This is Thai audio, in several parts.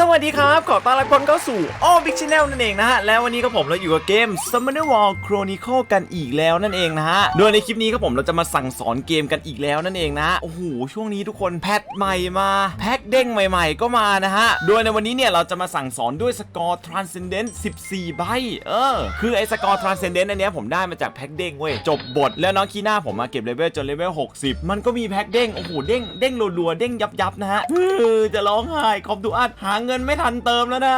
สวัสดีครับ ขอต้อนรับคนเข้าสู่ All Big Channel นั่นเองนะฮะ แล้ววันนี้ก็ผมเราอยู่กับเกม Summoner War Chronicle กันอีกแล้วนั่นเองนะฮะ โดยในคลิปนี้ก็ผมเราจะมาสั่งสอนเกมกันอีกแล้วนั่นเองนะ โอ้โห ช่วงนี้ทุกคนแพทใหม่มา แพ็คเด้งใหม่ๆ ก็มานะฮะ โดยในวันนี้เนี่ยเราจะมาสั่งสอนด้วยสกอร์ Transcendent 14 ใบ เออ คือไอ้สกอร์ Transcendent อันเนี้ยผมได้มาจากแพ็คเด้งเว้ย จบบทแล้วน้องคีน่าผมมาเก็บเลเวลจนเลเวล60 มันก็มีแพ็คเด้ง โอ้โห เด้ง เด้งรัวๆ เด้งยับๆนะฮะเออจะร้องไห้คอมดูอัดหาเงินไม่ทันเติมแล้วนะ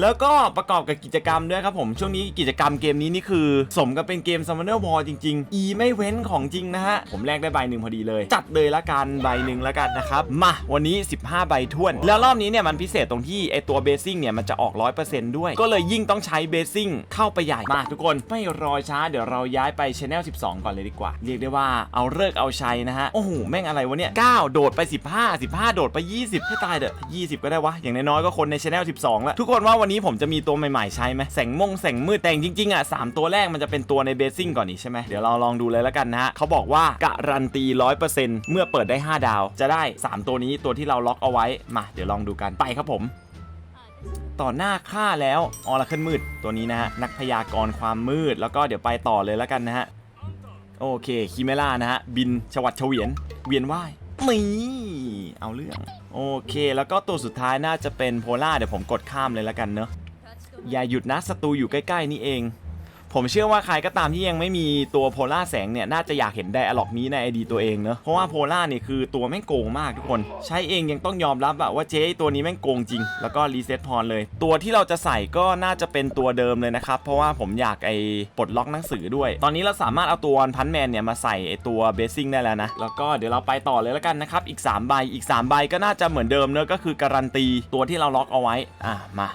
แล้วก็ประกอบกับกิจกรรมด้วยครับผมช่วงนี้กิจกรรมเกมนี้นี่คือ สมกับเป็นเกม Summoner War จริงๆ E ไม่เว้นของจริงนะฮะ ผมแลกได้ใบหนึ่งพอดีเลย จัดเลยละกันใบหนึ่งละกันนะครับ มาวันนี้ 15 ใบท้วน แล้วรอบนี้เนี่ยมันพิเศษตรงที่ไอตัวเบสซิ่งเนี่ยมันจะออก 100%ด้วย ก็เลยยิ่งต้องใช้เบสซิ่งเข้าไปใหญ่มาทุกคนไม่รอช้าเดี๋ยวเราย้ายไป Channel 12 ก่อนเลยดีกว่า เรียกได้ว่าเอาเลิกเอาใชัยนะฮะโอ้โหแม่งอะไรวะเนี่ย9โดดไป 15 15 โดดไป 20ให้ตายเด้อ20 ก็ได้วะอย่างน้อยๆก็คนใน Channel 12 แล้วทุกคนว่าวันนี้ผมจะมีตัวใหม่ๆใช้ไหมแสงมงแสงมืดแต่จริงๆอะสามตัวแรกมันจะเป็นตัวในเบสซิ่งก่อนนี่ใช่ไหมเดี๋ยวเราลองดูเลยแล้วกันนะฮะเขาบอกว่าการันตี 100%เมื่อเปิดได้ 5 ดาว จะได้ 3 ตัวนี้ตัวที่เราล็อกเอาไว้มาเดี๋ยวลองดูกันไปครับผมต่อหน้าค่าแล้วออราเคิลมืดตัวนี้นะฮะนักพยากรณ์ความมืด แล้วก็เดี๋ยวไปต่อเลยแล้วกันนะฮะโอเคคิเมล่านะฮะบินชวัดเฉวียนเวียนว่ายนี่เอาเรื่อง โอเค แล้วก็ตัวสุดท้ายน่าจะเป็นโพล่าเดี๋ยวผมกดข้ามเลยแล้วกันเนอะอย่าหยุดนะศัตรูอยู่ใกล้ ๆ นี่เอง ผมเชื่อว่าใครก็ตามที่ยังไม่มีตัวโพล่าแสงเนี่ยน่าจะอยากเห็นไดอะล็อกนี้ในไอดีตัวเองเนอะเพราะว่าโพล่าเนี่ยคือตัวแม่งโกงมากทุกคน ใช้เองยังต้องยอมรับอะว่าเจ๊ตัวนี้แม่งโกงจริง แล้วก็รีเซ็ตพรเลย ตัวที่เราจะใส่ก็น่าจะเป็นตัวเดิมเลยนะครับ เพราะว่าผมอยากไอปลดล็อกหนังสือด้วย ตอนนี้เราสามารถเอาตัววันพันแมนเนี่ยมาใส่ไอตัวเบสซิ่งได้แล้วนะแล้วก็เดี๋ยวเราไปต่อเลยแล้วกันนะครับอีก3ใบอีก3ใบก็น่าจะเหมือนเดิมเนอะก็คือการันตีตัวที่เราล็อกเอาไว้อะมา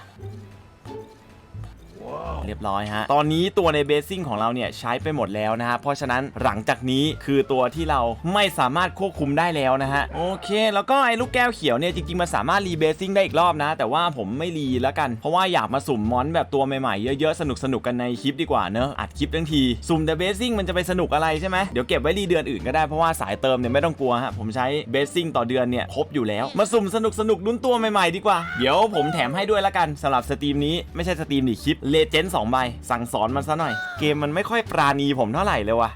เรียบร้อยฮะ ตอนนี้ตัวในเบสซิ่งของเราเนี่ยใช้ไปหมดแล้วนะฮะ เพราะฉะนั้นหลังจากนี้คือตัวที่เราไม่สามารถควบคุมได้แล้วนะฮะ โอเค แล้วก็ไอ้ลูกแก้วเขียวเนี่ยจริงๆมันสามารถรีเบสซิ่งได้อีกรอบนะ แต่ว่าผมไม่รีแล้วกัน เพราะว่าอยากมาสุ่มมอนแบบตัวใหม่ๆเยอะๆสนุกๆกันในคลิปดีกว่าเนอะ อัดคลิปทั้งทีสุ่มแต่เบสซิ่งมันจะไปสนุกอะไรใช่ไหมเดี๋ยวเก็บไว้รีเดือนอื่นก็ได้เพราะว่าสายเติมเนี่ยไม่ต้องกลัวฮะผมใช้เบสซิ่งต่อเดือนเนี่ยครบอยู่แล้ว มาสุ่มสนุกๆลุ้นตัวใหม่ๆดีกว่า เดี๋ยวผมแถมให้ด้วยละกันสำหรับสตรีมนี้ไม่ใช่สตรีมดิคลิปเลเจนด์สองใบ สั่งสอนมันซะหน่อย เกมมันไม่ค่อยปราณีผมเท่าไหร่เลยว่ะ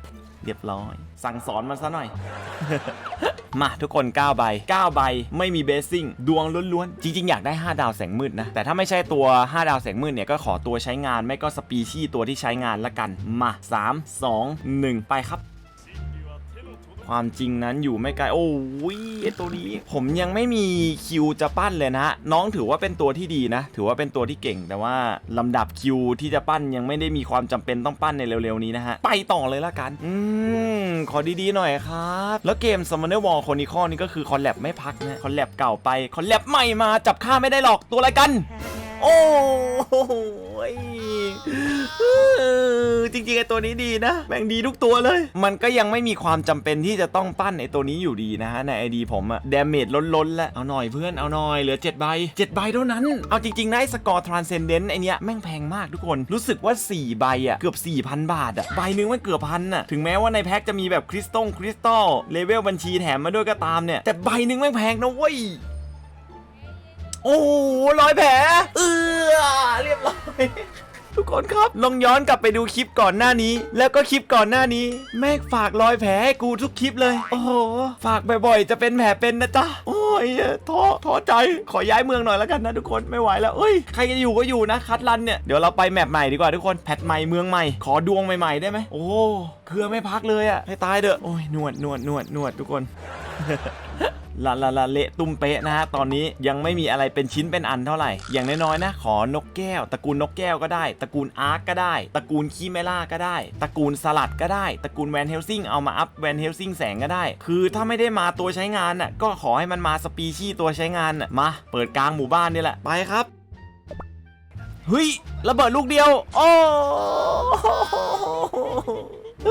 เรียบร้อย สั่งสอนมันซะหน่อย มาทุกคน 9 ใบ 9 ใบ ไม่มีเบสซิ่ง ดวงล้วนๆ จริง ๆ อยากได้ 5 ดาวแสงมืดนะ แต่ถ้าไม่ใช่ตัว 5 ดาวแสงมืดเนี่ย ก็ขอตัวใช้งานไม่ก็สปีชีตัวที่ใช้งานละกัน มา 3 2 1 ไปครับ ความจริงนั้นอยู่ไม่ไกล โอ้ยไอ้ตัวนี้ ผมยังไม่มีคิวจะปั้นเลยนะฮะน้องถือว่าเป็นตัวที่ดีนะ ถือว่าเป็นตัวที่เก่ง แต่ว่าลำดับคิวที่จะปั้นยังไม่ได้มีความจำเป็นต้องปั้นในเร็วๆนี้นะฮะ ไปต่อเลยละกัน อืม ขอดีๆหน่อยครับ แล้วเกม Summoner War Chronicle นี่ก็คือคอลแลบไม่พักนะ คอลแลบเก่าไป คอลแลบใหม่มาจับค่าไม่ได้หรอกตัวอะไรกัน โอ้ ยจริงๆไอตัวนี้ดีนะแม่งดีทุกตัวเลย มันก็ยังไม่มีความจำเป็นที่จะต้องปั้นไอตัวนี้อยู่ดีนะฮะในไอดีผมอะเดาเมจล้นๆแล้วเอาหน่อยเพื่อนเอาหน่อยเหลือ7ใบ7ใบเท่านั้น เอาจริงๆนะไอสกอร์ทรานเซนเดนต์ไอเนี้ยแม่งแพงมากทุกคนรู้สึกว่า 4 ใบอะเกือบ 4,000 บาทอะใบหนึงมันเกือบพันอะถึงแม้ว่าในแพ็คจะมีแบบคริสตัลคริสตัลเลเวลบัญชีแถมมาด้วยก็ตามเนี่ยแต่ใบหนึงแม่งแพงนะเว้ย โอ้โหรอยแผลเออเรียบร้อยทุกคนครับ ลองย้อนกลับไปดูคลิปก่อนหน้านี้ แล้วก็คลิปก่อนหน้านี้ แม่ฝากรอยแผลให้กูทุกคลิปเลย โอ้โห ฝากบ่อยๆ จะเป็นแผลเป็นนะจ๊ะ โอ้ยท้อท้อใจ ขอย้ายเมืองหน่อยแล้วกันนะทุกคน ไม่ไหวแล้วเอ้ย ใครจะอยู่ก็อยู่นะ คัดรันเนี่ย เดี๋ยวเราไปแมปใหม่ดีกว่าทุกคน แพทใหม่เมืองใหม่ ขอดวงใหม่ๆได้ไหม โอ้เครือไม่พักเลยอะให้ตายเด้อะโอ้ย นวดนวดนวดนวดทุกคน ละละละเละตุ้มเป๊ะนะฮะตอนนี้ยังไม่มีอะไรเป็นชิ้นเป็นอันเท่าไหร่ อย่างน้อยๆนะ ขอนกแก้วตระกูลนกแก้วก็ได้ ตระกูลอาร์กก็ได้ ตระกูลคีเมล่าก็ได้ ตระกูลสลัดก็ได้ ตระกูลแวนเฮลซิงเอามาอัพแวนเฮลซิงแสงก็ได้ คือถ้าไม่ได้มาตัวใช้งานน่ะก็ขอให้มันมาสปีชีตัวใช้งานน่ะมา เปิดกลางหมู่บ้านนี่แหละไปครับเฮ้ยระเบิดลูกเดียว โอ้เอ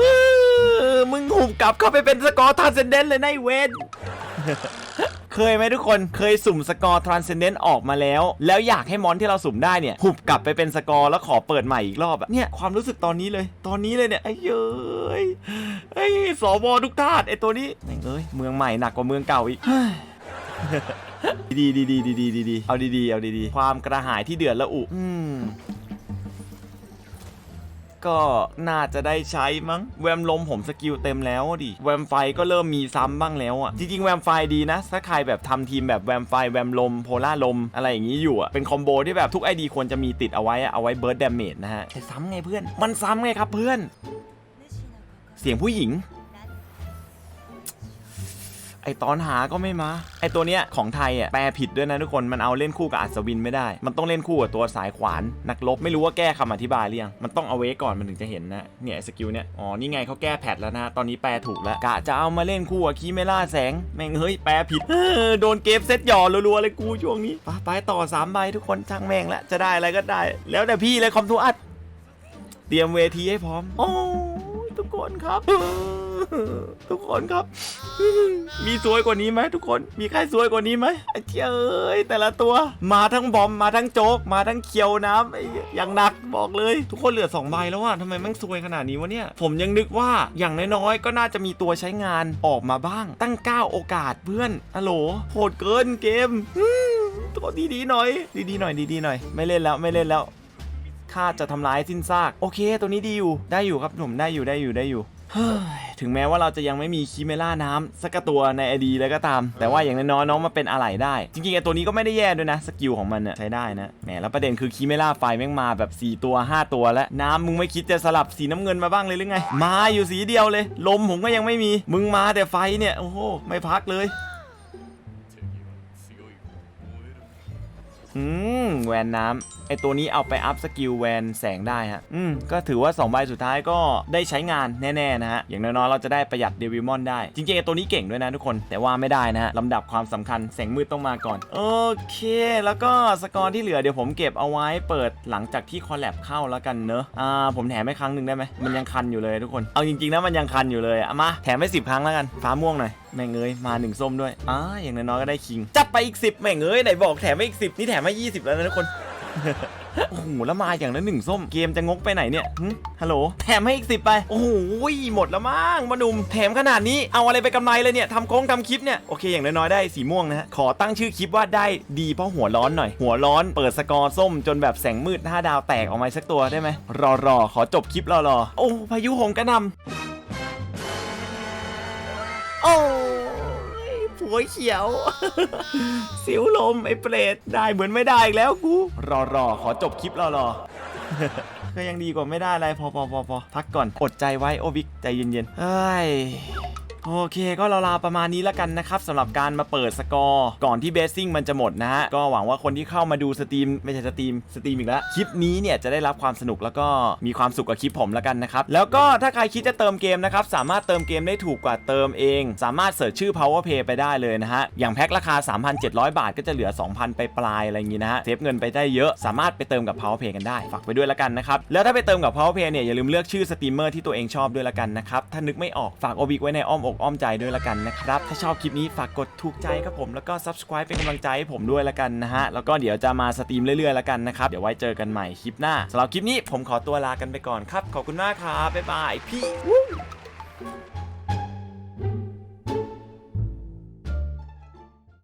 อมึงหุบกลับเข้าไปเป็นสกอร์ทาร์เซนเดนเลยนเวน เคยไหมทุกคนเคยสุ่มสกอร์ Transcendent ออกมาแล้ว แล้วอยากให้มอนที่เราสุ่มได้เนี่ยหุบกลับไปเป็นสกอร์แล้วขอเปิดใหม่อีกรอบอะเนี่ยความรู้สึกตอนนี้เลย ตอนนี้เลยเนี่ยไอ้เย้ยไอ้สวทุกทาสไอ้ตัวนี้แม่งเอ้ยเมืองใหม่หนักกว่าเมืองเก่าอีกเฮ้ยดีดีดีดีดีดีดีเอาดีดีเอาดีดีความกระหายที่เดือดละอุอืม ก็น่าจะได้ใช้มั้ง แวมลมผมสกิลเต็มแล้วดิ แวมไฟก็เริ่มมีซ้ำบ้างแล้วอะ จริงๆ แวมไฟดีนะ ถ้าใครแบบทำทีมแบบแวมไฟแวมลมโพล่าลม อะไรอย่างนี้อยู่อะ เป็นคอมโบที่แบบทุกไอดีควรจะมีติดเอาไว้อะเอาไว้เบิร์ดดาเมจนะฮะแต่ซ้ำไงเพื่อน มันซ้ำไงครับเพื่อน เสียงผู้หญิง ไอตอนหาก็ไม่มา ไอตัวเนี้ยของไทยอะแปลผิดด้วยนะทุกคน มันเอาเล่นคู่กับอัศวินไม่ได้ มันต้องเล่นคู่กับตัวสายขวานนักรบไม่รู้ว่าแก้คำอธิบายหรือยัง มันต้องเอาไว้ก่อนมันถึงจะเห็นนะเนี่ยสกิลเนี่ย อ๋อ นี่ไงเขาแก้แพทแล้วนะ ตอนนี้แปลถูกแล้ว กะจะเอามาเล่นคู่กับคีเมล่าแสง แม่งเฮ้ยแปลผิดเออโดนเกมเซตหย่อรัวๆเลยกูช่วงนี้ ไปต่อสามใบทุกคนช่างแม่งละจะได้อะไรก็ได้ แล้วแต่พี่เลยคอมทูอัดเตรียมเวทีให้พร้อมโอ้ คนครับ ทุกคนครับ มีสวยกว่านี้ไหมทุกคน มีใครสวยกว่านี้ไหมเจ้ยเอ้ยแต่ละตัว มาทั้งบอมมาทั้งโจ๊กมาทั้งเคียวน้ำอย่างหนักบอกเลย ทุกคนเหลือ2ใบแล้วอะทำไมแม่งสวยขนาดนี้วะเนี่ย ผมยังนึกว่าอย่างน้อยๆก็น่าจะมีตัวใช้งานออกมาบ้าง ตั้ง 9 โอกาสเพื่อนอะโหลโหดเกินเกมอืมตัวดีๆหน่อย ดีๆหน่อยดีๆหน่อย ไม่เล่นแล้วไม่เล่นแล้ว ข้าจะทำร้ายสิ้นซาก โอเค ตัวนี้ดีอยู่ได้อยู่ครับผมได้อยู่ได้อยู่ได้อยู่เฮ้ยถึงแม้ว่าเราจะยังไม่มีคีเมล่าน้ำสักตัวในไอดีแล้วก็ตาม แต่ว่าอย่างน้อยน้องมาเป็นอะไหล่ได้ จริงๆไอตัวนี้ก็ไม่ได้แย่ด้วยนะ สกิลของมันใช้ได้นะแหมแล้วประเด็นคือคีเมล่าไฟแม่งมาแบบ 4 ตัว 5 ตัวแล้วน้ำมึงไม่คิดจะสลับสีน้ำเงินมาบ้างเลยหรือไง มาอยู่สีเดียวเลย ลมผมก็ยังไม่มี มึงมาแต่ไฟเนี่ยโอ้โหไม่พักเลย อืมแวนน้ำไอตัวนี้เอาไปอัพสกิลแวนแสงได้ฮะอืมก็ถือว่า2ใบสุดท้ายก็ได้ใช้งานแน่ๆนะฮะอย่างน้อยๆเราจะได้ประหยัดเดวิมอนได้ จริงๆไอตัวนี้เก่งด้วยนะทุกคนแต่ว่าไม่ได้นะฮะลำดับความสำคัญแสงมืดต้องมาก่อน โอเค แล้วก็สกอร์ที่เหลือเดี๋ยวผมเก็บเอาไว้เปิดหลังจากที่คอลแลบเข้าแล้วกันเนอะอ่าผมแถมให้ครั้งหนึ่งได้ไหมมันยังคันอยู่เลยทุกคนเอาจริงๆนะมันยังคันอยู่เลยอะมาแถมให้สิบครั้งแล้วกันฟ้าม่วงหน่อย แม่งเอ้ยมาหนึ่งส้มด้วยอ่าอย่างน้อยๆก็ได้คิง จัดไปอีก 10 แม่งเอ้ยไหนบอกแถมให้อีก 10 นี่แถมให้20 แล้วนะทุกคนโอ้โหแล้วมาอย่างละหนึ่งส้มเกมจะงกไปไหนเนี่ยฮัลโหลแถมให้อีกสิบไป โอ้โหหมดแล้วมั้งมานุ่มแถมขนาดนี้เอาอะไรไปกำไรเลยเนี่ยทำโค้งทำคลิปเนี่ย โอเคอย่างน้อยๆได้สีม่วงนะฮะ ขอตั้งชื่อคลิปว่าได้ดีเพราะหัวร้อนหน่อย หัวร้อนเปิดสกอร์ส้มจนแบบแสงมืดห้าดาวแตกออกมาสักตัวได้ไหมรอรอขอจบคลิปรอรอโอ้พายุหงกระนำโอ้ ยผัวเขียว สิวลมไอ้เปรตได้เหมือนไม่ได้อีกแล้วกู รอรอขอจบคลิปรอรอก็ยังดีกว่าไม่ได้อะไรพอพอพอพอพักก่อนอดใจไว้โอวิกใจเย็นๆเฮ้ย โอเคก็ราวๆประมาณนี้แล้วกันนะครับสำหรับการมาเปิดสกอร์ก่อนที่เบสซิ่งมันจะหมดนะฮะ ก็หวังว่าคนที่เข้ามาดูสตรีมไม่ใช่สตรีมสตรีมอีกแล้ว คลิปนี้เนี่ยจะได้รับความสนุกแล้วก็มีความสุขกับคลิปผมแล้วกันนะครับ แล้วก็ถ้าใครคิดจะเติมเกมนะครับ สามารถเติมเกมได้ถูกกว่าเติมเอง สามารถเสิร์ชชื่อ power pay ไปได้เลยนะฮะ อย่างแพ็คราคา 3,700 บาท ก็จะเหลือ 2,000 ไปปลายอะไรอย่างงี้นะฮะเซฟเงินไปได้เยอะสามารถไปเติมกับ power pay กันได้ฝากไปด้วยแล้วกันนะครับแล้วถ้าไปเติมกับ power pay เนี่ยอย่าลืมเลือกชื่อสตรีมเมอร์ที่ตัวเองชอบด้วยละกันนะครับถ้านึกไม่ออกฝากโอบิกไว้ในอ้อมอกอกอ้อมใจด้วยละกันนะครับ ถ้าชอบคลิปนี้ฝากกดถูกใจครับผมแล้วก็ subscribe เป็นกำลังใจให้ผมด้วยละกันนะฮะแล้วก็เดี๋ยวจะมาสตรีมเรื่อยๆละกันนะครับเดี๋ยวไว้เจอกันใหม่คลิปหน้าสำหรับคลิปนี้ผมขอตัวลากันไปก่อนครับ ขอบคุณมากครับบ๊ายบายพี่